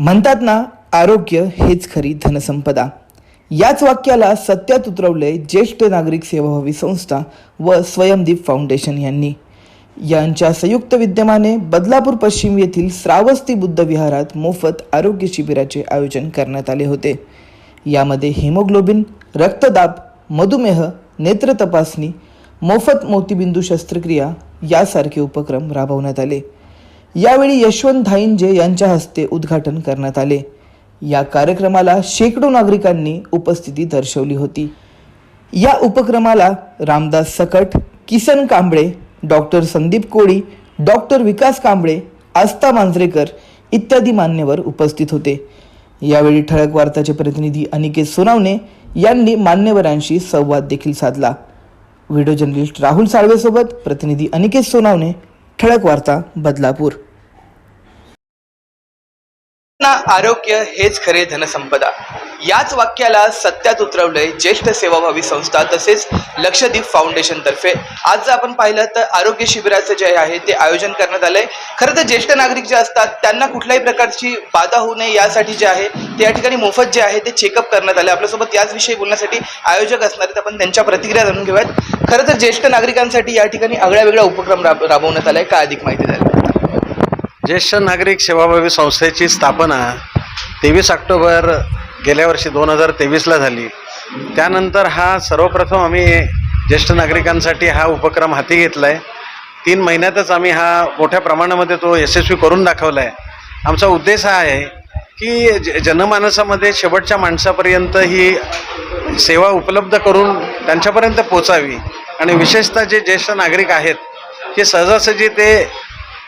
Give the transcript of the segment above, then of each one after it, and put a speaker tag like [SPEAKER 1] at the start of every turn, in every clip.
[SPEAKER 1] म्हणतात ना आरोग्य हेच खरी धनसंपदा. याच वाक्याला सत्यात उतरवले ज्येष्ठ नागरिक सेवाभावी संस्था व स्वयंदीप फाउंडेशन यांनी. यांच्या संयुक्त विद्यमाने बदलापूर पश्चिम येथील श्रावस्ती बुद्ध विहारात मोफत आरोग्य शिबिराचे आयोजन करण्यात आले होते. यामध्ये हिमोग्लोबिन रक्तदाब मधुमेह नेत्र तपासणी मोफत मोतीबिंदू शस्त्रक्रिया यासारखे उपक्रम राबवण्यात आले. यावेळी यशवंत धाईंजे यांच्या हस्ते उद्घाटन करण्यात आले. या कार्यक्रमाला शेकडो नागरिकांनी उपस्थिती दर्शवली होती. या उपक्रमाला रामदास सकट किसन कांबळे डॉक्टर संदीप कोळी डॉक्टर विकास कांबळे आस्था मांजरेकर इत्यादी मान्यवर उपस्थित होते. यावेळी ठळक वार्ताचे प्रतिनिधी अनिकेत सोनावणे यांनी मान्यवरांशी संवाद देखील साधला. व्हिडिओ जर्नलिस्ट राहुल साळवेसोबत प्रतिनिधी अनिकेत सोनावणे ठळक वार्ता बदलापूर. ना आरोग्य हेच खरे धनसंपदा. याच वाक्याला सत्यात उतरवलंय ज्येष्ठ सेवाभावी संस्था तसेच लक्षद्वीप फाउंडेशन तर्फे. आज जर आपण पाहिलं तर आरोग्य शिबिराचं जे आहे ते आयोजन करण्यात आलंय. खरं तर ज्येष्ठ नागरिक जे असतात त्यांना कुठल्याही प्रकारची बाधा होऊ नये यासाठी जे आहे ते या ठिकाणी मोफत जे आहे ते चेकअप करण्यात आलं आपल्यासोबत याच विषयी बोलण्यासाठी आयोजक असणार आहेत. आपण त्यांच्या प्रतिक्रिया जाणून घेऊयात. खरं तर ज्येष्ठ नागरिकांसाठी या ठिकाणी आगळ्या वेगळा उपक्रम राब राबवण्यात आलाय. काय अधिक माहिती द्यायला
[SPEAKER 2] ज्येष्ठ नागरिक सेवाभावी संस्थेची स्थापना तेवीस ऑक्टोबर गेल्या वर्षी दोन हजार तेवीसला झाली. त्यानंतर हा सर्वप्रथम आम्ही ज्येष्ठ नागरिकांसाठी हा उपक्रम हाती घेतला आहे तीन महिन्यातच आम्ही हा मोठ्या प्रमाणामध्ये तो यशस्वी करून दाखवला आहे आमचा उद्देश हा आहे की ज जनमानसामध्ये शेवटच्या माणसापर्यंत ही सेवा उपलब्ध करून त्यांच्यापर्यंत पोचावी. आणि विशेषतः जे ज्येष्ठ नागरिक आहेत ते सहजासहजी ते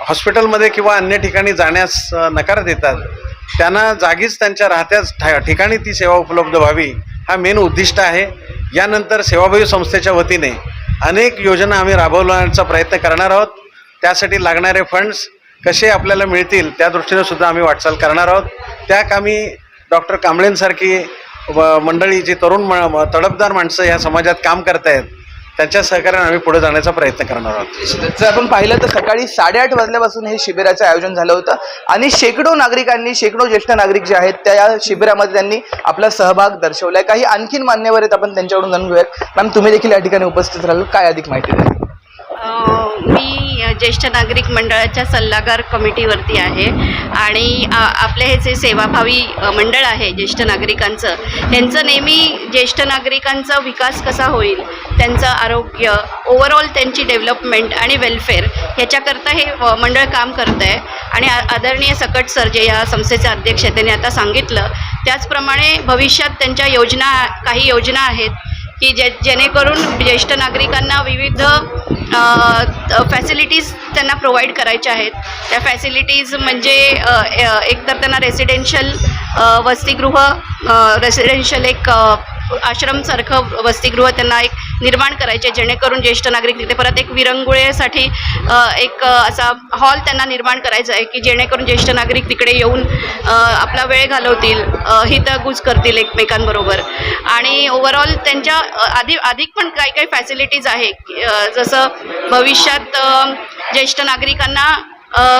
[SPEAKER 2] हॉस्पिटलमध्ये किंवा अन्य ठिकाणी जाण्यास नकार देतात. त्यांना जागीच त्यांच्या राहत्याच ठा- ठिकाणी ती सेवा उपलब्ध व्हावी हा मेन उद्दिष्ट आहे. यानंतर सेवाभावी संस्थेच्या वतीने अनेक योजना आम्ही राबवण्याचा प्रयत्न करणार आहोत. त्यासाठी लागणारे फंड्स कसे आपल्याला मिळतील त्या दृष्टीने सुद्धा आम्ही वाटचाल करणार आहोत. त्या कामी डॉक्टर कांबळेंसारखी व मंडळी जी तरुण म तडफदार माणसं ह्या समाजात काम करतायत त्यांच्या सहकार्याने आम्ही पुढे जाण्याचा प्रयत्न करणार आहोत.
[SPEAKER 1] जर आपण पाहिलं तर सकाळी साडेआठ वाजल्यापासून हे शिबिराचं आयोजन झालं होतं आणि शेकडो नागरिकांनी शेकडो ज्येष्ठ नागरिक जे आहेत त्या या शिबिरामध्ये त्यांनी आपला सहभाग दर्शवलाय. काही आणखीन मान्यवर आहेत आपण त्यांच्याकडून जाणून घेऊयात. मॅम तुम्ही देखील या ठिकाणी उपस्थित राहिलो. काय अधिक माहिती द्या
[SPEAKER 3] मी ज्येष्ठ नागरिक मंडळाच्या सल्लागार कमिटीवरती आहे. आणि आपले हे जे सेवाभावी मंडळ आहे ज्येष्ठ नागरिकांचं त्यांचं नेहमी ज्येष्ठ नागरिकांचा विकास कसा होईल त्यांचं आरोग्य ओव्हरऑल त्यांची डेव्हलपमेंट आणि वेलफेअर ह्याच्याकरता हे मंडळ काम करतं आहे आणि आदरणीय सकट सर जे या संस्थेचे अध्यक्ष आहेत त्यांनी आता सांगितलं त्याचप्रमाणे भविष्यात त्यांच्या योजना काही योजना आहेत की जे जेणेकरून ज्येष्ठ नागरिकांना विविध फॅसिलिटीज त्यांना प्रोव्हाइड करायच्या आहेत. त्या फॅसिलिटीज म्हणजे एकतर त्यांना रेसिडेन्शियल वसतिगृह रेसिडेन्शियल एक आश्रमसारखं वसतिगृह त्यांना एक निर्माण करायचे जेणेकरून ज्येष्ठ नागरिक तिथे परत एक विरंगुळेसाठी एक असा हॉल त्यांना निर्माण करायचा आहे की जेणेकरून ज्येष्ठ नागरिक तिकडे येऊन आपला वेळ घालवतील हितगुज करतील एकमेकांबरोबर. आणि ओव्हरऑल त्यांच्या आधी अधिक पण काही काही फॅसिलिटीज आहे जसं भविष्यात ज्येष्ठ नागरिकांना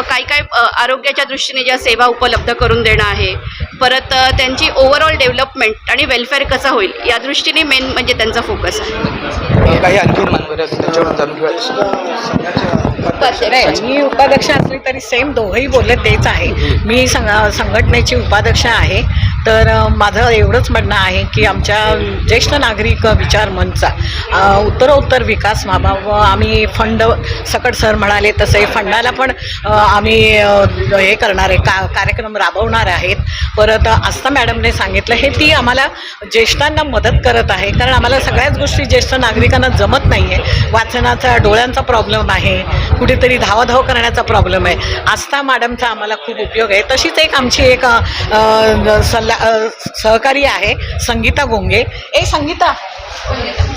[SPEAKER 3] काही काही आरोग्याच्या दृष्टीने ज्या सेवा उपलब्ध करून देणं आहे परत त्यांची ओव्हरऑल डेव्हलपमेंट आणि वेलफेअर कसा होईल या दृष्टीने मेन म्हणजे त्यांचा फोकस आहे.
[SPEAKER 1] काही आणखीन
[SPEAKER 4] मी उपाध्यक्ष असली तरी सेम दोघंही बोलले तेच आहे. मी संघ संघटनेची उपाध्यक्ष आहे. तर माझं एवढंच म्हणणं आहे की आमच्या ज्येष्ठ नागरिक विचार मंचचा उत्तरोत्तर विकास व्हावा व आम्ही फंड सकट सर म्हणाले तसे फंडाला पण आम्ही हे करणार आहे का कार्यक्रम राबवणार आहेत. परत आस्था मॅडमने सांगितलं हे ती आम्हाला ज्येष्ठांना मदत करत आहे. कारण आम्हाला सगळ्याच गोष्टी ज्येष्ठ नागरिकांना जमत नाही आहे वाचनाचा डोळ्यांचा प्रॉब्लेम आहे. कुठेतरी धावाधाव करण्याचा प्रॉब्लेम आहे. आस्था मॅडमचा आम्हाला खूप उपयोग आहे. तशीच एक आमची एक सल्ला सहकारी आहे संगीता गोंगे. ए संगीता.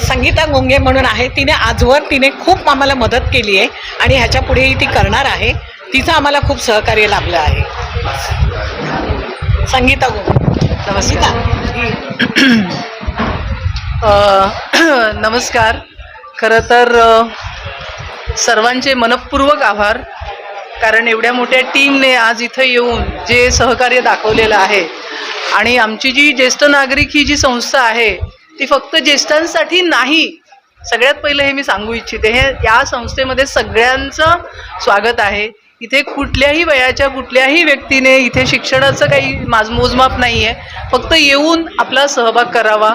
[SPEAKER 4] संगीता गोंगे म्हणून आहे. तिने आजवर तिने खूप आम्हाला मदत केली आहे आणि ह्याच्या पुढेही ती करणार आहे. तिचं आम्हाला खूप सहकार्य लाभलं आहे. संगीता गोंगे. नमस्कार.
[SPEAKER 5] नमस्कार. खरं तर सर्वांचे मनपूर्वक आभार. कारण एवढ्या मोठ्या टीमने आज इथं येऊन जे सहकार्य दाखवलेलं आहे आणि आमची जी ज्येष्ठ नागरिक ही जी संस्था आहे ती फक्त ज्येष्ठांसाठी नाही सगळ्यात पहिलं हे मी सांगू इच्छिते. हे या संस्थेमध्ये सगळ्यांचं स्वागत आहे. इथे कुठल्याही वयाच्या कुठल्याही व्यक्तीने इथे शिक्षणाचं काही माज मोजमाप नाही आहे फक्त येऊन आपला सहभाग करावा.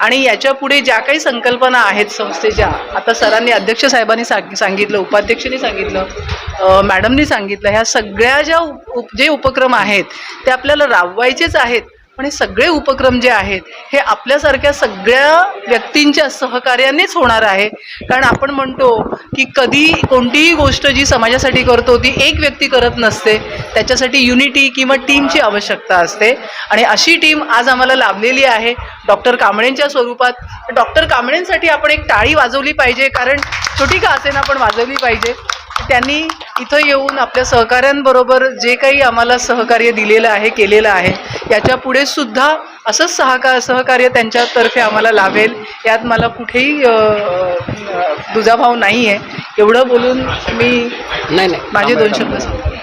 [SPEAKER 5] आणि याच्यापुढे ज्या काही संकल्पना आहेत संस्थेच्या आता सरांनी अध्यक्ष साहेबांनी सांग सांगितलं उपाध्यक्षांनी सांगितलं मॅडमनी सांगितलं ह्या सगळ्या ज्या उप- जे उपक्रम आहेत ते आपल्याला राबवायचेच आहेत. पण हे सगळे उपक्रम जे आहेत हे आपल्यासारख्या सगळ्या व्यक्तींच्या सहकार्यानेच होणार आहे. कारण आपण म्हणतो की कधी कोणतीही गोष्ट जी समाजासाठी करतो ती एक व्यक्ती करत नसते. त्याच्यासाठी युनिटी किंवा टीमची आवश्यकता असते. आणि अशी टीम आज आम्हाला लाभलेली आहे. डॉक्टर कांबळेंच्या स्वरूपात. डॉक्टर कांबळेंसाठी आपण एक टाळी वाजवली पाहिजे. कारण छोटी का असेना पण वाजवली पाहिजे. त्यांनी इथं येऊन आपल्या सहकाऱ्यांबरोबर जे काही आम्हाला सहकार्य दिलेलं आहे केलेलं आहे याच्यापुढे सुद्धा असंच सहका सहकार्य त्यांच्यातर्फे आम्हाला लाभेल. यात मला कुठेही दुजाभाव नाही आहे एवढं बोलून मी
[SPEAKER 6] नाही नाही.
[SPEAKER 5] माझे दोन शब्द सांगते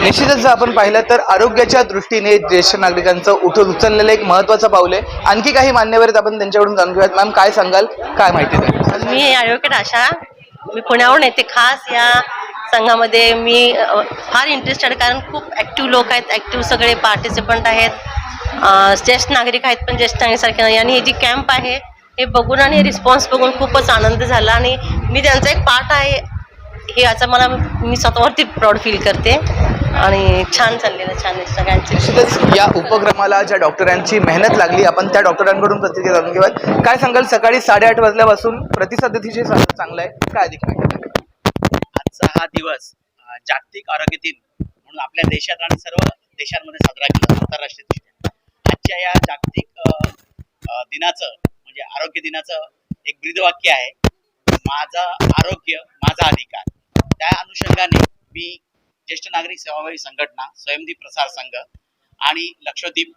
[SPEAKER 1] निश्चितच जर आपण पाहिलं तर आरोग्याच्या दृष्टीने ज्येष्ठ नागरिकांचं उठून उचललेलं एक महत्वाचं पाऊल आहे. आणखी काही मान्यवर आहेत आपण त्यांच्याकडून जाणून घेऊयात. मॅम काय सांगाल? काय माहिती द्या
[SPEAKER 7] मी ॲडव्होकेट आशा. मी पुण्याहून येते खास या संघामध्ये मी फार इंटरेस्टेड कारण खूप ॲक्टिव्ह लोक आहेत ॲक्टिव्ह सगळे पार्टिसिपंट आहेत. ज्येष्ठ नागरिक आहेत पण ज्येष्ठ नागरिकसारखे नाही. आणि हे जी कॅम्प आहे हे बघून आणि रिस्पॉन्स बघून खूपच आनंद झाला. आणि मी त्यांचा एक पार्ट आहे. हे याचा मला मी स्वतःवरती प्राऊड फील करते. आणि छान चाललेलं छान आहे
[SPEAKER 1] या उपक्रमाला ज्या डॉक्टरांची मेहनत लागली आपण त्या डॉक्टरांकडून प्रतिक्रिया जाणून घेऊयात. काय सांगाल? सकाळी साडेआठ वाजल्यापासून प्रतिसाद अतिशय चांगला आहे. काय अधिक
[SPEAKER 6] हा दिवस जागतिक आरोग्य दिन म्हणून आपल्या देशात आणि सर्व देशांमध्ये साजरा केला जातो आंतरराष्ट्रीय आजच्या या जागतिक दिनाचं म्हणजे आरोग्य दिनाचं एक ब्रीदवाक्य आहे माझा आरोग्य माझा अधिकार. त्या अनुषंगाने मी ज्येष्ठ नागरिक सेवाभावी संघटना स्वयंदीप प्रसार संघ आणि लक्षद्वीप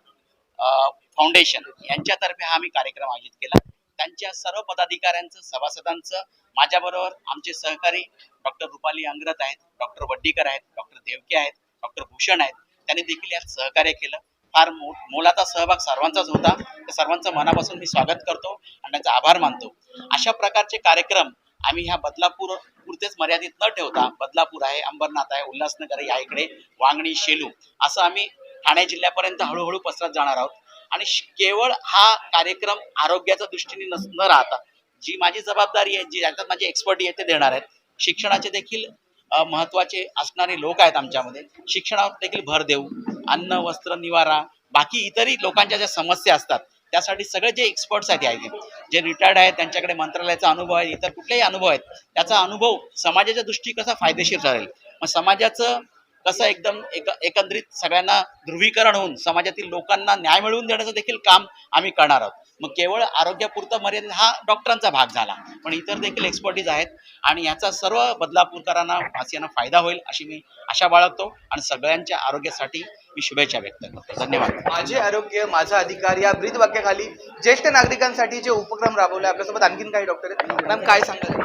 [SPEAKER 6] फाउंडेशन यांच्यातर्फे हा मी कार्यक्रम आयोजित केला. त्यांच्या सर्व पदाधिकाऱ्यांचं सभासदांचं माझ्याबरोबर आमचे सहकारी डॉक्टर रुपाली अंग्रत आहेत डॉक्टर वड्डीकर आहेत डॉक्टर देवके आहेत डॉक्टर भूषण आहेत. त्यांनी देखील यात सहकार्य केलं. फार मो मोलाचा सहभाग सर्वांचाच होता. त्या सर्वांचं मनापासून मी स्वागत करतो आणि त्यांचा आभार मानतो. अशा प्रकारचे कार्यक्रम आम्ही ह्या बदलापूर पुरतेच मर्यादित न ठेवता बदलापूर आहे अंबरनाथ आहे उल्हासनगर आहे या इकडे वांगणी शेलू असं आम्ही ठाणे जिल्ह्यापर्यंत हळूहळू पसरत जाणार आहोत. आणि श- केवळ हा कार्यक्रम आरोग्याच्या दृष्टीने नस न राहता जी माझी जबाबदारी आहे जी ज्याच्यात माझी एक्सपर्टी आहे ते देणार आहेत. शिक्षणाचे देखील महत्त्वाचे महत्त्वाचे असणारे लोक आहेत आमच्यामध्ये. शिक्षणावर देखील भर देऊ अन्न वस्त्र निवारा बाकी इतरही लोकांच्या ज्या समस्या असतात त्यासाठी सगळे जे एक्सपर्ट्स आहेत या जे रिटायर्ड आहेत त्यांच्याकडे मंत्रालयाचा अनुभव आहे इतर कुठलेही अनुभव आहेत त्याचा अनुभव समाजाच्या दृष्टी कसा फायदेशीर ठरेल? मग समाजाचं कसं एकदम एक एकंदरीत सगळ्यांना ध्रुवीकरण होऊन समाजातील लोकांना न्याय मिळवून देण्याचं देखील काम आम्ही करणार आहोत. मग केवळ आरोग्यापुरतं मर्यादित हा डॉक्टरांचा भाग झाला. पण इतर देखील एक्सपर्टीज आहेत आणि याचा सर्व बदलापूरकरांना वासियांना फायदा होईल अशी मी आशा बाळगतो आणि सगळ्यांच्या आरोग्यासाठी मी शुभेच्छा व्यक्त करतो. धन्यवाद.
[SPEAKER 1] माझे आरोग्य माझा अधिकार या ब्रीद वाक्याखाली ज्येष्ठ नागरिकांसाठी जे उपक्रम राबवले आपल्यासोबत आणखीन काही डॉक्टर आहेत. मॅम काय सांगाल?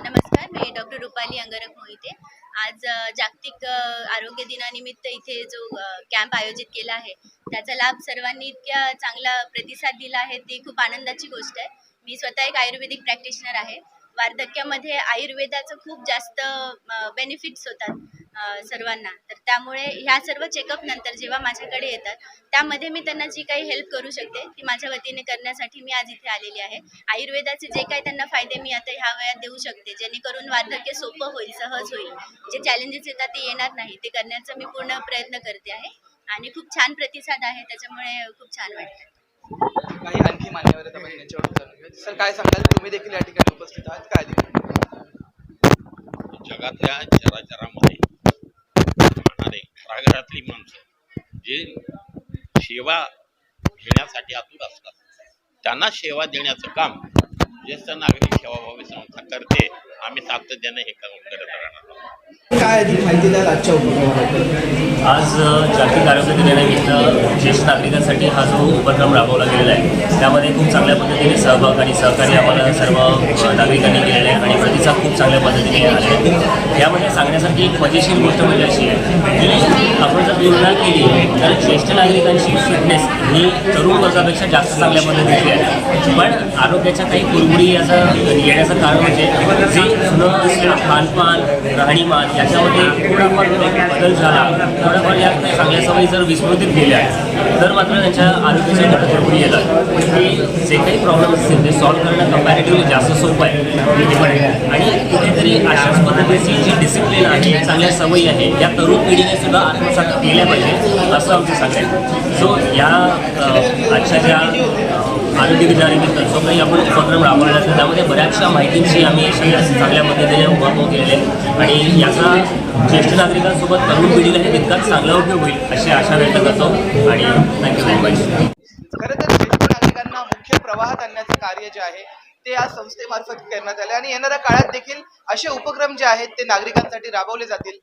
[SPEAKER 8] नमस्कार मी डॉक्टर रुपाली अंगारक मोहिते आज जागतिक आरोग्य दिनानिमित्त इथे जो कॅम्प आयोजित केला आहे त्याचा लाभ सर्वांनी इतक्या चांगला प्रतिसाद दिला आहे ती खूप आनंदाची गोष्ट आहे. मी स्वतः एक आयुर्वेदिक प्रॅक्टिशनर आहे. वार्धक्यामध्ये आयुर्वेदाचं खूप जास्त बेनिफिट्स होतात. सर्वांना. तर त्यामुळे ह्या सर्व चेकअप नंतर जेव्हा माझ्याकडे येतात त्यामध्ये मी त्यांना जी काही हेल्प करू शकते ती माझ्या वतीने करण्यासाठी मी आज इथे आलेली आहे. आयुर्वेदाचे जे काही त्यांना फायदे मी आता ह्या वयात देऊ शकते जेणेकरून वार्धक्य सोपं होईल सहज होईल. जे चॅलेंजेस येतात ते येणार नाही ते करण्याचा मी पूर्ण प्रयत्न करते आहे. आणि खूप छान प्रतिसाद आहे त्याच्यामुळे खूप छान वाटतं.
[SPEAKER 1] काही आणखी मान्यवर सर काय सांगाल? तुम्ही देखील या ठिकाणी उपस्थित आहात काय?
[SPEAKER 9] जगातल्या चराचरामध्ये राहणारे माणसं जे सेवा घेण्यासाठी आतुर असतात. त्यांना सेवा देण्याचं काम ज्येष्ठ नागरिक सेवाभावी संस्था करते. आम्ही सातत्याने हे काम करत राहणार. आहोत
[SPEAKER 1] काय अधिक माहिती द्याल आजच्या उपक्रमाबद्दल?
[SPEAKER 10] आज जागतिक आरोग्य दिनानिमित्त ज्येष्ठ नागरिकांसाठी हा जो उपक्रम राबवला गेलेला आहे त्यामध्ये खूप चांगल्या पद्धतीने सहभाग आणि सहकार्य आम्हाला सर्व नागरिकांनी केलेलं आहे आणि प्रतिसाद खूप चांगल्या पद्धतीने आले आहे. यामध्ये सांगण्यासारखी एक मजेशीर गोष्ट म्हणजे अशी आहे की आपण जर तुलना केली तर ज्येष्ठ नागरिकांची फिटनेस ही तरुण वर्गापेक्षा जास्त चांगल्या पद्धतीची आहे. पण आरोग्याच्या काही कुरबुरी याचं येण्याचं कारण म्हणजे जे न असलेलं खानपान राहणीमान याच्यामध्ये थोडाफार बदल झाला थोडाफार या चांगल्या सवयी जर विस्मृतीत गेल्या तर मात्र त्यांच्या आरोग्याच्या घटक येतात. की जे काही प्रॉब्लेम असतील ते सॉल्व्ह करणं कंपॅरेटिव्हली जास्त सोपं आहे आणि कुठेतरी अशाच पद्धतीची जी डिसिप्लिन आहे चांगल्या सवयी आहे या तरुण पिढीने सुद्धा आत्मसात केल्या पाहिजे असं आमचं सांगायचं सो या आजच्या ज्या आरोग्य दिनानिमित्त जो काही आपण उपक्रम राबवलेला तर त्यामध्ये बऱ्याचशा माहितींची आम्ही चांगल्या पद्धतीने उहापोह केलेले आणि याचा ज्येष्ठ नागरिकांसोबत तरुण पिढीला हे तितकाच चांगला उपयोग होईल अशी आशा व्यक्त करतो. आणि थँक्यू व्हेरी मच
[SPEAKER 1] खरं तर ज्येष्ठ नागरिकांना मुख्य प्रवाहात आणण्याचे कार्य जे आहे ते या संस्थेमार्फत करण्यात आले. आणि येणाऱ्या काळात देखील असे उपक्रम जे आहेत ते नागरिकांसाठी राबवले जातील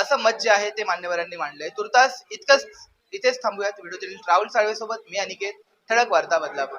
[SPEAKER 1] असं मत जे आहे ते मान्यवरांनी मांडलंय. तुर्तास इतकंच इथेच थांबूयात. व्हिडिओ ट्रॅव्हल साळवेसोबत मी अनिकेत. ठळक वार्ता बदलापूर